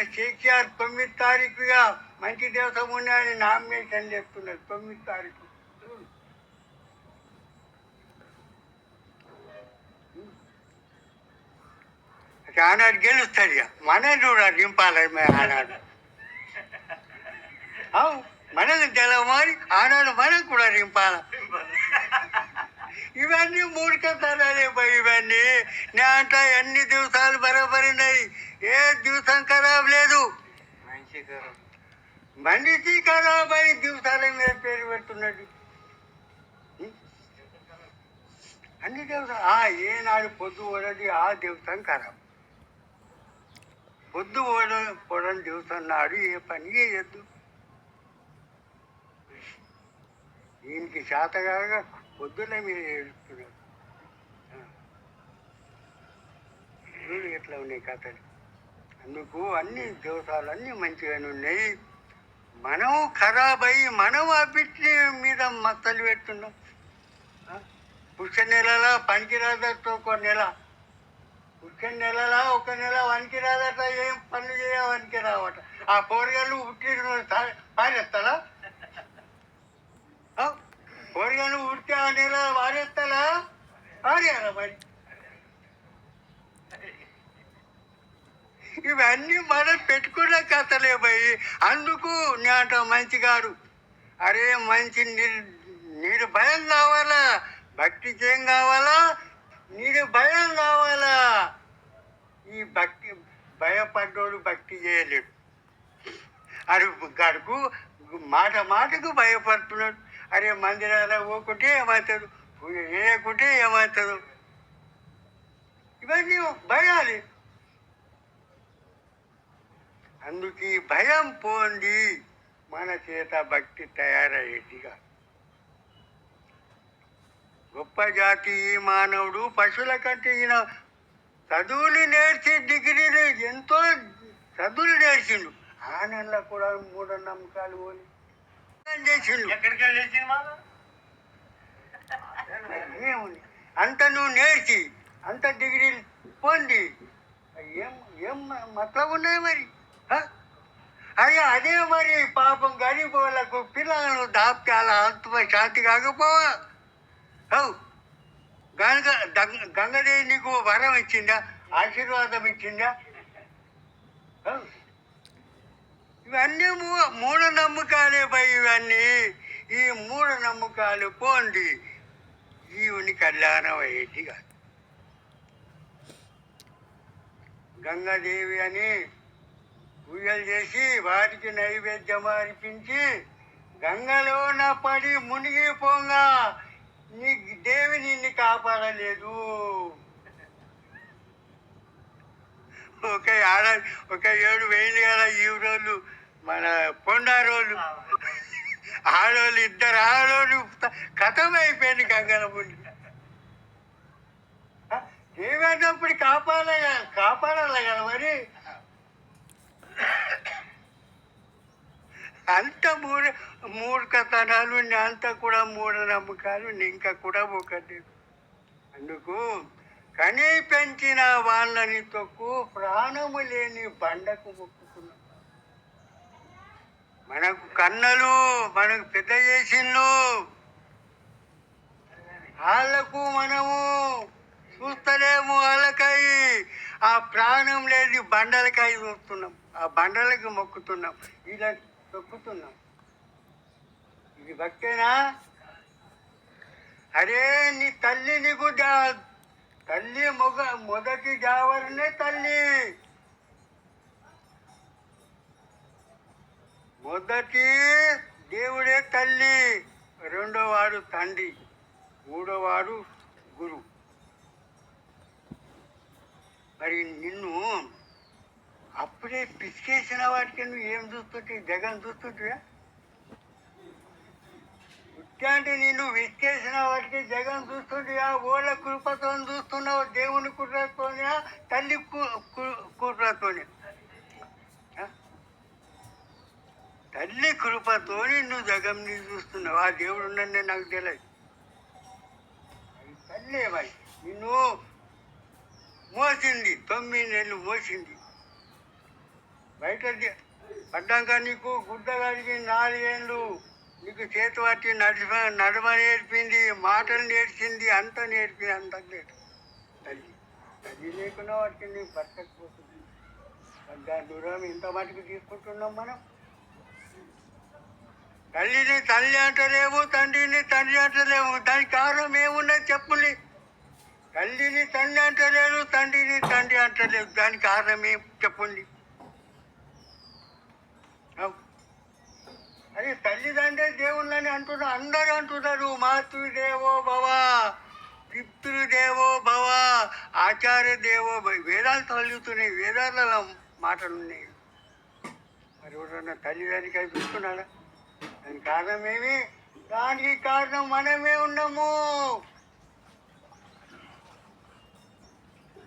మన కేసీఆర్ తొమ్మిది తారీఖుగా మంచి దివసం ఉన్నాయని నామినేషన్ చేస్తున్నారు తొమ్మిది తారీఖు అది ఆనాడు గెలుస్తుంది ఇక మనం కూడా నింపాలి మే- ఆనాడు అవు మనకు తెలవాలి ఆనాడు మనం కూడా నింపాలి ఇవన్నీ మూడికతనాలే పోయి ఇవన్నీ. నా అంట ఎన్ని దివసాలు బరబరినాయి. ఏ దివసం ఖరాబ్ లేదు. మనిషి ఖరాబ్ అయి దివసాల మీద పేరు పెడుతున్నది అన్ని దివసాలు. ఆ ఏనాడు పొద్దు ఓడది ఆ దివసం ఖరాబ్. పొద్దు ఓడ పొడని దివసం నాడు ఏ పని చేయొద్దు. దీనికి శాతగా పొద్దున్నే మీరు ఏడుస్తున్నారు. ఇట్లా ఎట్లా ఉన్నాయి కథలు. అందుకు అన్ని దోషాలు అన్నీ మంచిగానే ఉన్నాయి. మనం ఖరాబ్ అయ్యి మనం ఆ మీద మత్తలు పెట్టున్నాం ఆ? పుష్య నెలలో పనికి ఒక నెల. పుష్య నెలల ఒక నెల వనికి రాదట ఏం పనులు చేయవనికి రావట ఆ పోరగాళ్ళు పుట్టిన పారేస్తారా? పోరగాళ్ళు ఉడితే ఆ నెల వారేస్తారా పారేయాలా మరి? ఇవన్నీ మనం పెట్టుకున్న కథలే పోయి అందుకు నాట మంచి గారు అరే మంచి నీరు నీరు భయం కావాలా? భక్తికి ఏం కావాలా? నీరు భయం కావాలా? ఈ భక్తి భయపడ్డోడు భక్తి చేయలేడు. అడుగు గడుగు మాట మాటకు భయపడుతున్నాడు. అరే మందిరాల ఊకుంటే ఏమవుతుంది పూజ ఏమవుతుంది ఇవన్నీ భయాలి. అందుకు భయం పోండి. మన చేత భక్తి తయారయ్యేదిగా. గొప్ప జాతి ఈ మానవుడు పశువుల కంటే ఈయన చదువులు నేర్చి డిగ్రీలు ఎంతో చదువులు నేర్చిండు. ఆ నెలలో కూడా మూఢ నమ్మకాలు ఏముంది? అంత నువ్వు నేర్చి అంత డిగ్రీలు పొంది ఏం ఏం మతలబు మరి? అయ్యా అదే మరి పాపం గరీబ్ వాళ్ళకు పిల్లలను దాపితే అలా ఆత్మ శాంతి కాకపోవా? అవు గంగ గంగ- గంగదేవి నీకు వరం ఇచ్చిందా? ఆశీర్వాదం ఇచ్చిందా. ఇవన్నీ మూ- మూఢ ఈ మూఢ నమ్మకాలు పోండి జీవుని కళ్యాణం అయ్యేది కాదు. గంగాదేవి అని పూజలు చేసి వారికి నైవేద్యం అర్పించి గంగలో నా పడి మునిగిపోగా నీ దేవి నిన్ను కాపాడలేదు. ఒక ఆడ ఒక ఏడు వేలు కదా ఈ రోజులు మన పొండారోళ్ళు ఆడోళ్ళు ఇద్దరు ఆడోళ్ళు కథమైపోయింది అయిపోయింది గంగల ఏమైనప్పుడు కాపాడాలి కాపాడాలి కదా మరి. అంత మూఢ మూర్ఖతనాలు అంత కూడా మూఢనమ్మకాలు ఇంకా కూడా ఒకటి. అందుకు కనీ పెంచిన వాళ్ళని తొక్కు ప్రాణము లేని బండకు మనకు కన్నలు మనకు పెద్ద చేసిండ్రు వాళ్ళకు మనము చూస్తలేము వాళ్ళకై. ఆ ప్రాణం లేని బండలకై చూస్తున్నాం. ఆ బండలకి మొక్కుతున్నాం. ఇలా తొక్కుతున్నాం. ఇది భక్తేనా? అరే నీ తల్లి నీకు జా- తల్లి మొగ మొదటి జావరనే తల్లి. మొదటి దేవుడే తల్లి రెండోవాడు తండ్రి మూడోవాడు గురు. గురువు మరి నిన్ను అప్పుడే పిసికేసిన వాటికి నువ్వు ఏం చూస్తుంటే జగన్ చూస్తుంటే అంటే నిన్ను విసికేసిన వాటికి జగన్ ఆ ఓళ్ళ కృపతో చూస్తున్నావు దేవుని కుట్రతోనే తల్లి కుట్రతోనే ఆ? తల్లి కృపతోని నువ్వు జగంని చూస్తున్నావు. ఆ దేవుడు ఉన్నదే నాకు తెలియదు. అది తల్లే మరి నిన్ను మోసింది తొమ్మిది నెలలు మోసింది. బయట పడ్డాక నీకు గుడ్డ కడిగి నాలుగేళ్ళు నీకు చేతి పట్టి నడిప నడమ నేర్పింది మాటలు నేర్చింది అంత నేర్పింది అంత లేదు. తల్లి తల్లి లేకున్నా వాటికి నీకు బతకపోతుంది దాని దూరం ఇంత మటుకు తీసుకుంటున్నాం మనం. తల్లిని తల్లి అంటలేము తండ్రిని తండ్రి అంటలేము దానికి కారణం ఏమున్నది చెప్పండి తల్లిని తండ్రి అంటలేదు తండ్రిని తండ్రి అంటలేదు దానికి కారణం ఏం చెప్పండి? అది అదే తల్లిదండ్రి దేవుళ్ళని అంటున్నారు అందరూ అంటున్నారు. మాతృదేవో భవ పితృదేవో భవ ఆచార్య దేవో వేదాలు తల్లుతున్నాయి వేదాలలో మాటలు ఉన్నాయి మరి ఎవరన్నా తల్లిదండ్రికి అవి చూస్తున్నాడా? దానికి కారణం ఏమి దానికి కారణం మనమే ఉన్నాము.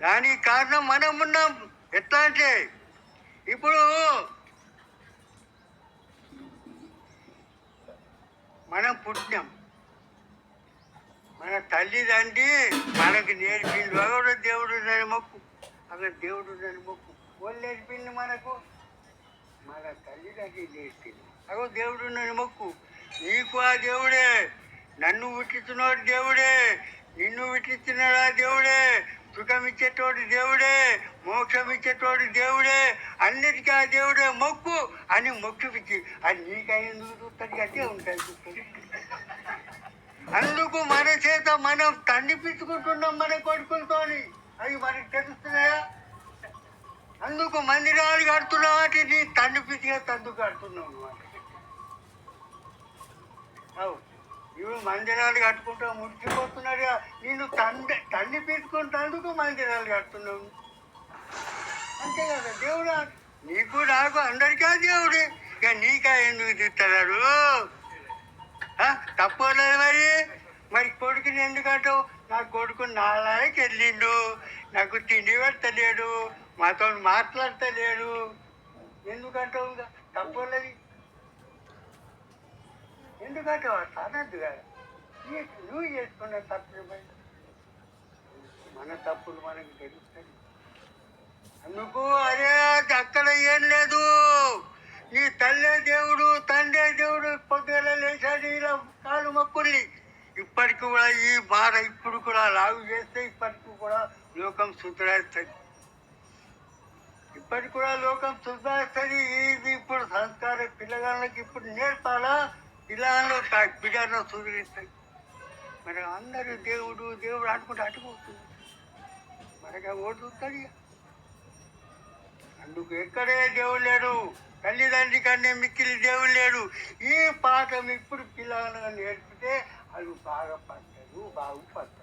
దానికి కారణం మనం ఉన్నాం. ఎట్లా అంటే ఇప్పుడు మనం పుట్టినాం మన తల్లిదండ్రి మనకు నేర్పిండు అక్కడ దేవుడు నన్ను మొక్కు. అక్కడ దేవుడు నన్ను మొక్కు. వాళ్ళు నేర్పింది మనకు? మన తల్లిదండ్రి నేర్పింది. అగో దేవుడు నన్ను మొక్కు. నీకు ఆ దేవుడే. నన్ను పుట్టించినోడు దేవుడే. నిన్ను పుట్టించినాడు ఆ దేవుడే? సుఖమిచ్చేటోడు దేవుడే. మోక్షం ఇచ్చేటోడు దేవుడే. అన్నిటికీ ఆ దేవుడే మొక్కు అని మొక్కు పిచ్చి అది నీకెందుకు చూస్తాడు? అట్టే ఉంటుంది అందుకు మన చేత మనం తండిపించుకుంటున్నాం మన కొడుకులతోని. అవి మనకు తెలుస్తున్నాయా? అందుకు మందిరాలు కడుతున్నావు అంటే నీ తండ్రి పిచ్చిగా తండ్రి కడుతున్నావు అన్నమాట. ఇవి మందిరాలు కట్టుకుంటా ముడిచిపోతున్నాడు నేను తండ్రి తండ్రి పెట్టుకుంటేందుకు మందిరాలు కడుతున్నావు. అంతే కదా దేవుడు? నీకు నాకు అందరికీ దేవుడే. ఇక నీకా ఎందుకు తిట్టడాడు తప్పలేదు మరి. మరి కొడుకుని ఎందుకంటావు నా కొడుకు నాలాయకి వెళ్ళిండు నాకు తిండి పెడతలేడు మాతో మాట్లాడతలేడు. ఎందుకంటావు ఇంకా? ఎందుకంటే వాడు తనద్దు కదా నీ- నువ్వు చేసుకున్న తప్పులు మన తప్పులు మనకు తెలుస్తాయి అందుకు అరే అక్కడ ఏం లేదు నీ తల్లే దేవుడు తండే దేవుడు పొద్దున లేచాడు ఇలా కాలు మొక్కుల్ని ఇప్పటికి కూడా ఈ బాధ ఇప్పుడు కూడా లాగు చేస్తే ఇప్పటికి కూడా లోకం సుధరేస్తుంది ఇప్పటికి కూడా లోకం సుధరేస్తుంది ఇది ఇప్పుడు సంస్కార పిల్లగాళ్ళకి ఇప్పుడు నేర్పాలా? పిల్లగాళ్ళు బిడ్డలో సుధరిస్తాయి మరి అందరూ దేవుడు దేవుడు అనుకుంటే అటుపోతుంది మనకి ఓటు చూస్తాడు అందుకు ఎక్కడే దేవుడు లేడు. తల్లిదండ్రి కన్నా మిక్కిలి దేవుడు లేడు. ఈ పాఠం ఇప్పుడు పిల్లలను నేర్పితే వాళ్ళు బాగా పడతారు బాగుపడతారు.